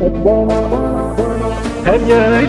Her yeri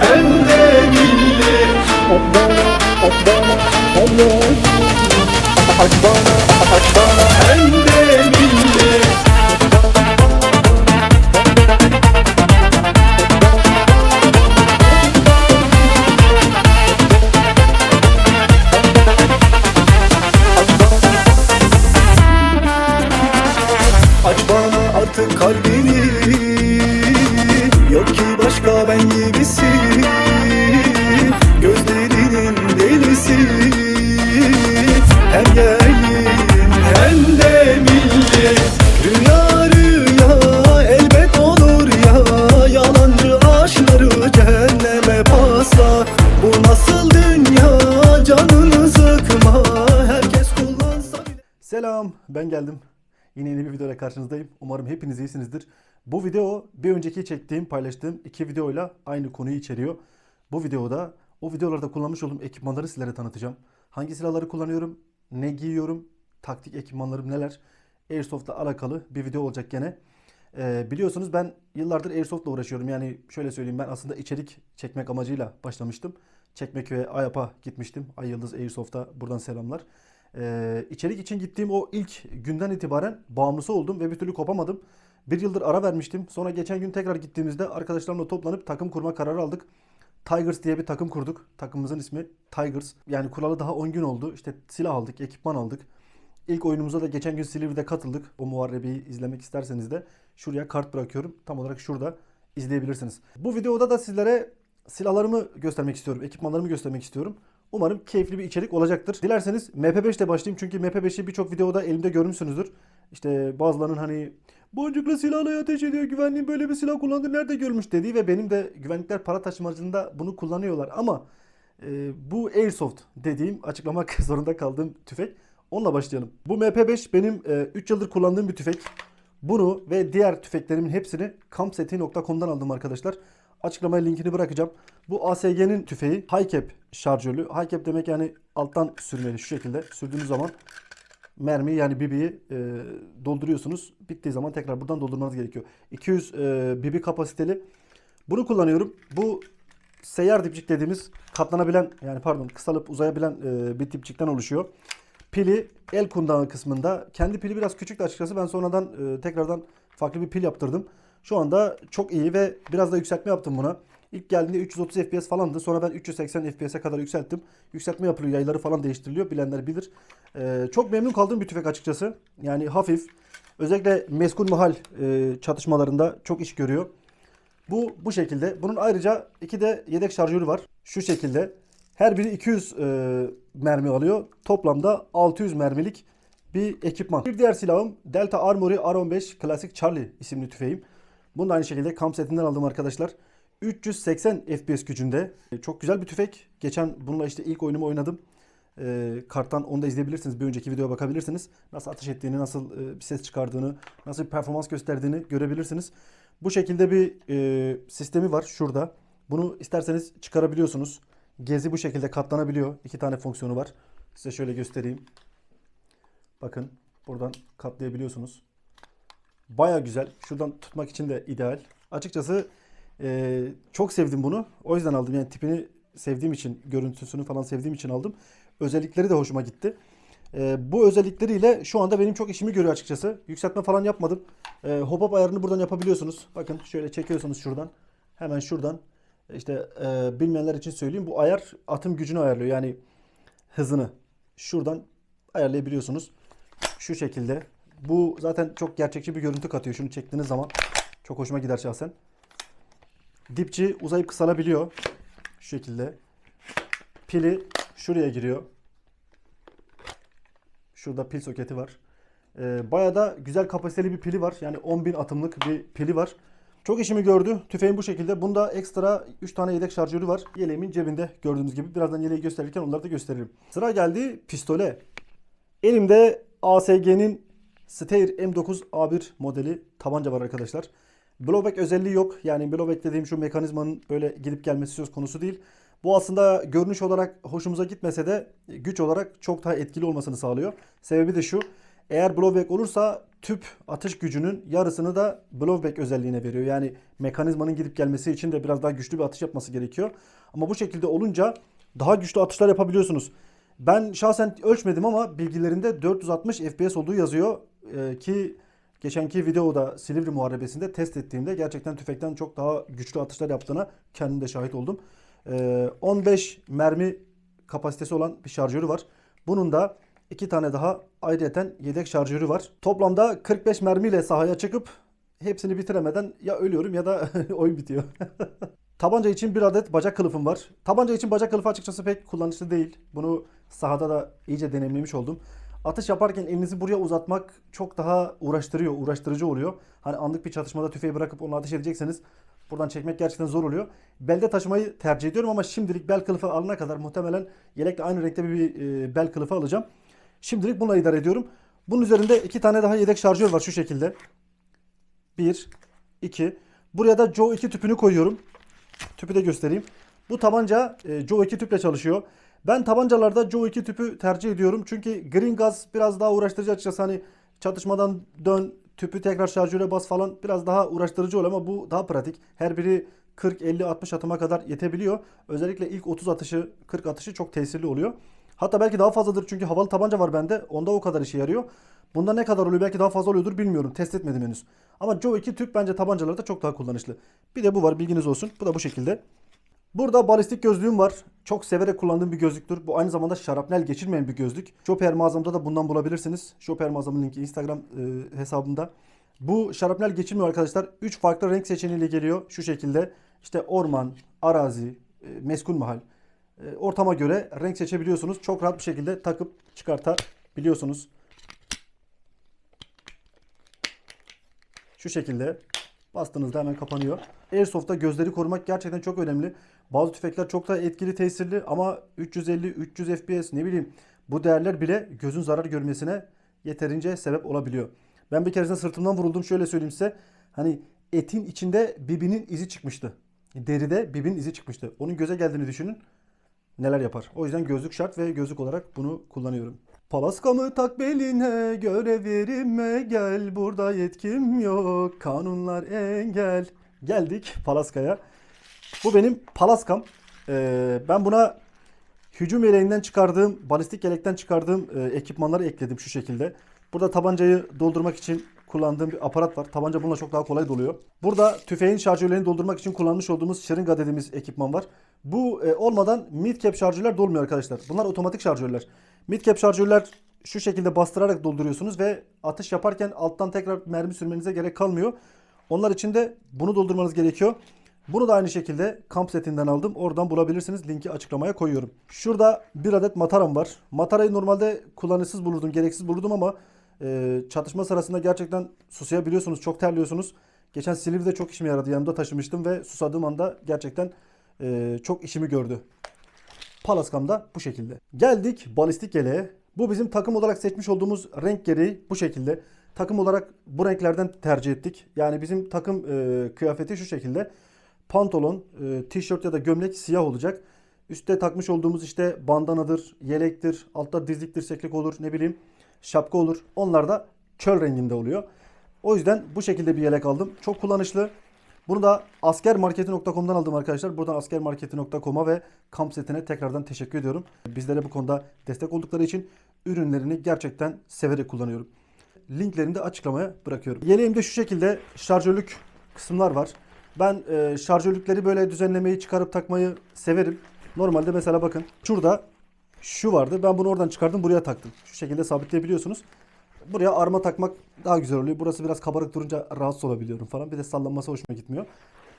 Hem de milli Hem de milli ben geldim. Yine yeni bir videoyla karşınızdayım. Umarım hepiniz iyisinizdir. Bu video bir önceki çektiğim, paylaştığım iki videoyla aynı konuyu içeriyor. Bu videoda o videolarda kullanmış olduğum ekipmanları sizlere tanıtacağım. Hangi silahları kullanıyorum, ne giyiyorum, taktik ekipmanlarım neler. Airsoft'la alakalı bir video olacak gene. Ee, biliyorsunuz ben yıllardır Airsoft'la uğraşıyorum. Yani şöyle söyleyeyim ben aslında içerik çekmek amacıyla başlamıştım. Çekmeköy'e Ayap'a gitmiştim. Ay Yıldız Airsoft'a buradan selamlar. Ee, içerik için gittiğim o ilk günden itibaren bağımlısı oldum ve bir türlü kopamadım. Bir yıldır ara vermiştim. Sonra geçen gün tekrar gittiğimizde arkadaşlarımla toplanıp takım kurma kararı aldık. Tigers diye bir takım kurduk. Takımımızın ismi Tigers. Yani kuralı daha 10 gün oldu. İşte silah aldık, ekipman aldık. İlk oyunumuza da geçen gün Silivri'de katıldık. O muharebeyi izlemek isterseniz de şuraya kart bırakıyorum. Tam olarak şurada izleyebilirsiniz. Bu videoda da sizlere silahlarımı göstermek istiyorum. Ekipmanlarımı göstermek istiyorum. Umarım keyifli bir içerik olacaktır. Dilerseniz MP5 ile başlayayım. Çünkü MP5'i birçok videoda elimde görmüşsünüzdür. İşte bazılarının hani boncukla silahla ateş ediyor. Güvenliğin böyle bir silah kullandı. Nerede görmüş dediği ve benim de güvenlikler para taşımacılığında bunu kullanıyorlar. Ama e, bu Airsoft dediğim açıklamak zorunda kaldığım tüfek. Onunla başlayalım. Bu MP5 benim 3 yıldır kullandığım bir tüfek. Bunu ve diğer tüfeklerimin hepsini kampseti.com'dan aldım arkadaşlar. Açıklamaya linkini bırakacağım. Bu ASG'nin tüfeği high cap şarjörlü. High cap demek yani alttan sürmeli şu şekilde. Sürdüğünüz zaman mermiyi yani BB'yi e, dolduruyorsunuz. Bittiği zaman tekrar buradan doldurmanız gerekiyor. 200 e, BB kapasiteli. Bunu kullanıyorum. Bu seyyar dipçik dediğimiz katlanabilen yani pardon kısalıp uzayabilen e, bir dipçikten oluşuyor. Pili el kundağı kısmında. Kendi pili biraz küçüktü açıkçası. Ben sonradan e, tekrardan farklı bir pil yaptırdım. Şu anda çok iyi ve biraz da yükseltme yaptım buna. İlk geldiğinde 330 FPS falandı. Sonra ben 380 FPS'e kadar yükselttim. Yükseltme yapılıyor. Yayları falan değiştiriliyor. Bilenler bilir. Ee, çok memnun kaldığım bir tüfek açıkçası. Yani hafif. Özellikle meskun mahal e, çatışmalarında çok iş görüyor. Bu bu şekilde. Bunun ayrıca iki de yedek şarjörü var. Şu şekilde. Her biri 200 e, mermi alıyor. Toplamda 600 mermilik bir ekipman. Bir diğer silahım Delta Armory R15 Classic Charlie isimli tüfeğim. Bunu da aynı şekilde kamp setinden aldım arkadaşlar. 380 FPS gücünde. E, Çok güzel bir tüfek. Geçen bununla işte ilk oyunumu oynadım. E, karttan onu da izleyebilirsiniz. Bir önceki videoya bakabilirsiniz. Nasıl ateş ettiğini, nasıl e, bir ses çıkardığını, nasıl bir performans gösterdiğini görebilirsiniz. Bu şekilde bir sistemi var şurada. Bunu isterseniz çıkarabiliyorsunuz. Gezi bu şekilde katlanabiliyor. İki tane fonksiyonu var. Size şöyle göstereyim. Bakın buradan katlayabiliyorsunuz. Baya güzel. Şuradan tutmak için de ideal. Açıkçası e, çok sevdim bunu. O yüzden aldım. Yani tipini sevdiğim için, görüntüsünü falan sevdiğim için aldım. Özellikleri de hoşuma gitti. E, bu özellikleriyle şu anda benim çok işimi görüyor açıkçası. Yükseltme falan yapmadım. E, hop hop ayarını buradan yapabiliyorsunuz. Bakın şöyle çekiyorsunuz şuradan. Hemen şuradan. İşte e, bilmeyenler için söyleyeyim. Bu ayar atım gücünü ayarlıyor. Yani hızını. Şuradan ayarlayabiliyorsunuz. Şu şekilde. Bu zaten çok gerçekçi bir görüntü katıyor. Şunu çektiğiniz zaman çok hoşuma gider şahsen. Dipçi uzayıp kısalabiliyor. Şu şekilde. Pili şuraya giriyor. Şurada pil soketi var. Ee, bayağı da güzel kapasiteli bir pili var. Yani 10.000 atımlık bir pili var. Çok işimi gördü. Tüfeğim bu şekilde. Bunda ekstra 3 tane yedek şarjörü var. Yeleğimin cebinde gördüğünüz gibi. Birazdan yeleği gösterirken onları da gösteririm. Sıra geldi pistole. Elimde ASG'nin Steyr M9 A1 modeli tabanca var arkadaşlar. Blowback özelliği yok. Yani blowback dediğim şu mekanizmanın böyle gidip gelmesi söz konusu değil. Bu aslında görünüş olarak hoşumuza gitmese de güç olarak çok daha etkili olmasını sağlıyor. Sebebi de şu. Eğer blowback olursa tüp atış gücünün yarısını da blowback özelliğine veriyor. Yani mekanizmanın gidip gelmesi için de biraz daha güçlü bir atış yapması gerekiyor. Ama bu şekilde olunca daha güçlü atışlar yapabiliyorsunuz. Ben şahsen ölçmedim ama bilgilerinde 460 FPS olduğu yazıyor. Ee, ki geçenki videoda Silivri Muharebesi'nde test ettiğimde gerçekten tüfekten çok daha güçlü atışlar yaptığına kendim de şahit oldum. Ee, 15 mermi kapasitesi olan bir şarjörü var. Bunun da iki tane daha ayrıyeten yedek şarjörü var. Toplamda 45 mermiyle sahaya çıkıp hepsini bitiremeden ya ölüyorum ya da oyun bitiyor. Tabanca için bir adet bacak kılıfım var. Tabanca için bacak kılıfı açıkçası pek kullanışlı değil. Bunu sahada da iyice deneyimlemiş oldum. Atış yaparken elinizi buraya uzatmak çok daha uğraştırıyor, uğraştırıcı oluyor. Hani anlık bir çatışmada tüfeği bırakıp onu ateş edecekseniz buradan çekmek gerçekten zor oluyor. Belde taşımayı tercih ediyorum ama şimdilik bel kılıfı alana kadar muhtemelen yelekle aynı renkte bir e, bel kılıfı alacağım. Şimdilik bununla idare ediyorum. Bunun üzerinde iki tane daha yedek şarjör var şu şekilde. Bir, iki. Buraya da Joe 2 tüpünü koyuyorum. Tüpü de göstereyim. Bu tabanca e, Joe 2 tüple çalışıyor. Ben tabancalarda Joe 2 tüpü tercih ediyorum. Çünkü Green Gas biraz daha uğraştırıcı açıkçası. Hani çatışmadan dön, tüpü tekrar şarjöre bas falan biraz daha uğraştırıcı oluyor ama bu daha pratik. Her biri 40, 50, 60 atıma kadar yetebiliyor. Özellikle ilk 30 atışı, 40 atışı çok tesirli oluyor. Hatta belki daha fazladır çünkü havalı tabanca var bende. Onda o kadar işe yarıyor. Bunda ne kadar oluyor belki daha fazla oluyordur bilmiyorum. Test etmedim henüz. Ama Joe 2 tüp bence tabancalarda çok daha kullanışlı. Bir de bu var bilginiz olsun. Bu da bu şekilde. Burada balistik gözlüğüm var. Çok severek kullandığım bir gözlüktür. Bu aynı zamanda şarapnel geçirmeyen bir gözlük. Chopper mağazamda da bundan bulabilirsiniz. Chopper mağazamın linki Instagram e, hesabımda. Bu şarapnel geçirmiyor arkadaşlar. 3 farklı renk seçeneğiyle geliyor. Şu şekilde işte orman, arazi, e, meskun mahal. E, ortama göre renk seçebiliyorsunuz. Çok rahat bir şekilde takıp çıkartabiliyorsunuz. Şu şekilde bastığınızda hemen kapanıyor. Airsoft'ta gözleri korumak gerçekten çok önemli. Bazı tüfekler çok daha etkili, tesirli ama 350, 300 FPS ne bileyim bu değerler bile gözün zarar görmesine yeterince sebep olabiliyor. Ben bir keresinde sırtımdan vuruldum şöyle söyleyeyim size. Hani etin içinde bibinin izi çıkmıştı. Deride bibinin izi çıkmıştı. Onun göze geldiğini düşünün neler yapar. O yüzden gözlük şart ve gözlük olarak bunu kullanıyorum. Palaskamı tak beline, görev yerime gel. Burada yetkim yok, kanunlar engel. Geldik Palaska'ya. Bu benim Palaskam. Ee, ben buna hücum yeleğinden çıkardığım, balistik yelekten çıkardığım e, ekipmanları ekledim şu şekilde. Burada tabancayı doldurmak için kullandığım bir aparat var. Tabanca bununla çok daha kolay doluyor. Burada tüfeğin şarjörlerini doldurmak için kullanmış olduğumuz şırınga dediğimiz ekipman var. Bu e, olmadan mid cap şarjörler dolmuyor arkadaşlar. Bunlar otomatik şarjörler. Mid cap şarjörler şu şekilde bastırarak dolduruyorsunuz ve atış yaparken alttan tekrar mermi sürmenize gerek kalmıyor. Onlar için de bunu doldurmanız gerekiyor. Bunu da aynı şekilde kamp setinden aldım. Oradan bulabilirsiniz. Linki açıklamaya koyuyorum. Şurada bir adet mataram var. Matarayı normalde kullanışsız bulurdum, gereksiz bulurdum ama e, çatışma sırasında gerçekten susayabiliyorsunuz. Çok terliyorsunuz. Geçen Silivri'de çok işime yaradı. Yanımda taşımıştım ve susadığım anda gerçekten e, çok işimi gördü. Palaskam da bu şekilde. Geldik balistik yeleğe. Bu bizim takım olarak seçmiş olduğumuz renk gereği bu şekilde. Takım olarak bu renklerden tercih ettik. Yani bizim takım e, kıyafeti şu şekilde. Pantolon, e, tişört ya da gömlek siyah olacak. Üste takmış olduğumuz işte bandanadır, yelektir, altta dizlik dirseklik olur, ne bileyim şapka olur. Onlar da çöl renginde oluyor. O yüzden bu şekilde bir yelek aldım. Çok kullanışlı. Bunu da askermarketi.com'dan aldım arkadaşlar. Buradan askermarketi.com'a ve kamp setine tekrardan teşekkür ediyorum. Bizlere bu konuda destek oldukları için ürünlerini gerçekten severek kullanıyorum. Linklerini de açıklamaya bırakıyorum. Yeleğimde şu şekilde şarjörlük kısımlar var. Ben e, şarjörlükleri böyle düzenlemeyi çıkarıp takmayı severim. Normalde mesela bakın şurada şu vardı. Ben bunu oradan çıkardım buraya taktım. Şu şekilde sabitleyebiliyorsunuz. Buraya arma takmak daha güzel oluyor. Burası biraz kabarık durunca rahatsız olabiliyorum falan. Bir de sallanması hoşuma gitmiyor.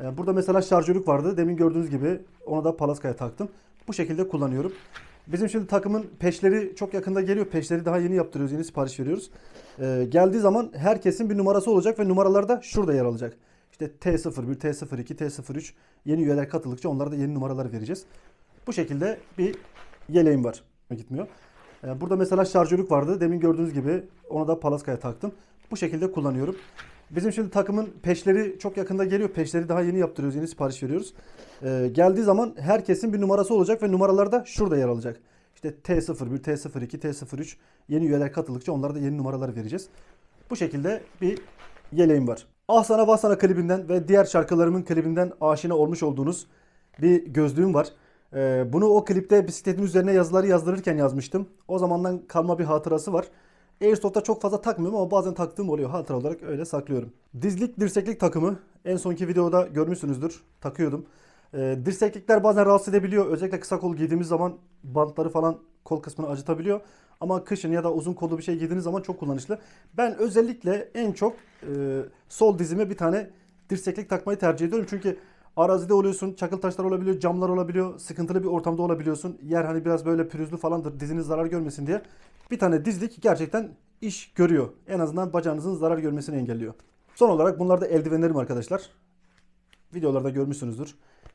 Ee, Burada mesela şarjörlük vardı. Demin gördüğünüz gibi onu da Palaska'ya taktım. Bu şekilde kullanıyorum. Bizim şimdi takımın peşleri çok yakında geliyor. Peşleri daha yeni yaptırıyoruz. Yeni sipariş veriyoruz. Ee, geldiği zaman herkesin bir numarası olacak ve numaralar da şurada yer alacak. İşte T01, T02, T03 yeni üyeler katıldıkça onlara da yeni numaralar vereceğiz. Bu şekilde bir yeleğim var. Gitmiyor. Ee, Burada mesela şarjörlük vardı. Demin gördüğünüz gibi onu da Palaska'ya taktım. Bu şekilde kullanıyorum. Bizim şimdi takımın peşleri çok yakında geliyor. Peşleri daha yeni yaptırıyoruz. Yeni sipariş veriyoruz. Ee, geldiği zaman herkesin bir numarası olacak ve numaralar da şurada yer alacak. İşte T01, T02, T03 yeni üyeler katıldıkça onlara da yeni numaralar vereceğiz. Bu şekilde bir yeleğim var. Ah Sana Vah Sana klibinden ve diğer şarkılarımın klibinden aşina olmuş olduğunuz bir gözlüğüm var. Ee, bunu o klipte bisikletin üzerine yazıları yazdırırken yazmıştım. O zamandan kalma bir hatırası var. Airsoft'ta çok fazla takmıyorum ama bazen taktığım oluyor. Hatıra olarak öyle saklıyorum. Dizlik dirseklik takımı en sonki videoda görmüşsünüzdür. Takıyordum. Ee, dirseklikler bazen rahatsız edebiliyor. Özellikle kısa kol giydiğimiz zaman bantları falan kol kısmını acıtabiliyor. Ama kışın ya da uzun kollu bir şey giydiğiniz zaman çok kullanışlı. Ben özellikle en çok e, sol dizime bir tane dirseklik takmayı tercih ediyorum. Çünkü arazide oluyorsun, çakıl taşlar olabiliyor, camlar olabiliyor, sıkıntılı bir ortamda olabiliyorsun. Yer hani biraz böyle pürüzlü falandır, diziniz zarar görmesin diye. Bir tane dizlik gerçekten iş görüyor. En azından bacağınızın zarar görmesini engelliyor. Son olarak bunlar da eldivenlerim arkadaşlar. Videolarda görmüşsünüzdür.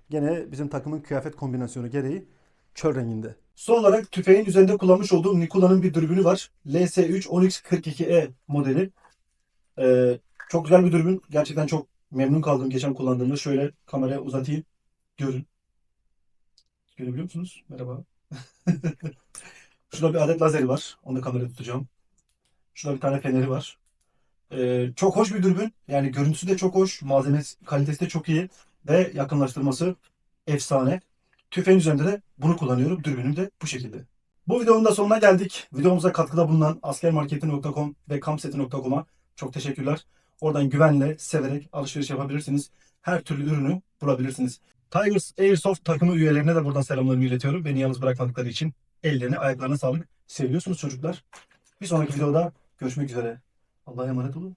Gene bizim takımın kıyafet kombinasyonu gereği çöl renginde. Son olarak tüfeğin üzerinde kullanmış olduğum Nikola'nın bir dürbünü var. LS3 Onyx 42E modeli. Ee, çok güzel bir dürbün. Gerçekten çok memnun kaldım geçen kullandığımda. Şöyle kameraya uzatayım. Görün. Görebiliyor musunuz? Merhaba. Şurada bir adet lazeri var. Onu da kameraya tutacağım. Şurada bir tane feneri var. Ee, çok hoş bir dürbün. Yani görüntüsü de çok hoş. Malzemesi, kalitesi de çok iyi. Ve yakınlaştırması efsane. Tüfeğin üzerinde de bunu kullanıyorum. Dürbünüm de bu şekilde. Bu videonun da sonuna geldik. Videomuza katkıda bulunan askermarketi.com ve kampseti.com'a çok teşekkürler. Oradan güvenle, severek alışveriş yapabilirsiniz. Her türlü ürünü bulabilirsiniz. Tigers Airsoft takımı üyelerine de buradan selamlarımı iletiyorum. Beni yalnız bırakmadıkları için ellerine, ayaklarına sağlık. Seviyorsunuz çocuklar. Bir sonraki videoda görüşmek üzere. Allah'a emanet olun.